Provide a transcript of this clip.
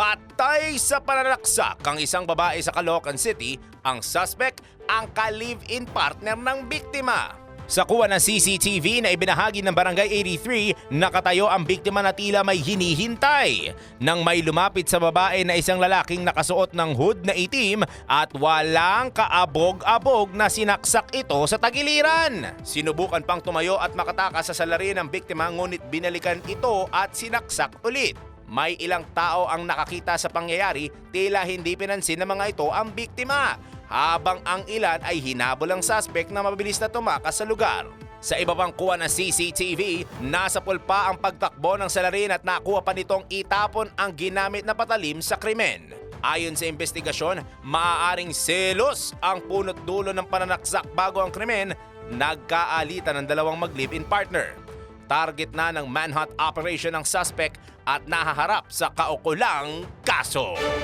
Patay sa pananaksak ang isang babae sa Caloocan City, ang suspect ang ka-live-in partner ng biktima. Sa kuha ng CCTV na ibinahagi ng Barangay 83, nakatayo ang biktima na tila may hinihintay. Nang may lumapit sa babae na isang lalaking nakasuot ng hood na itim at walang kaabog-abog na sinaksak ito sa tagiliran. Sinubukan pang tumayo at makatakas sa salarin ng biktima ngunit binalikan ito at sinaksak ulit. May ilang tao ang nakakita sa pangyayari, tila hindi pinansin ng mga ito ang biktima, habang ang ilan ay hinabol ang suspect na mabilis na tumakas sa lugar. Sa iba pang kuha ng CCTV, nasa pulpa ang pagtakbo ng salarin at nakuha pa nitong itapon ang ginamit na patalim sa krimen. Ayon sa investigasyon, maaaring selos ang punot dulo ng pananaksak bago ang krimen, nagkaalitan ng dalawang mag-live-in partner. Target na ng manhunt operation ng suspect at nahaharap sa kaukulang kaso.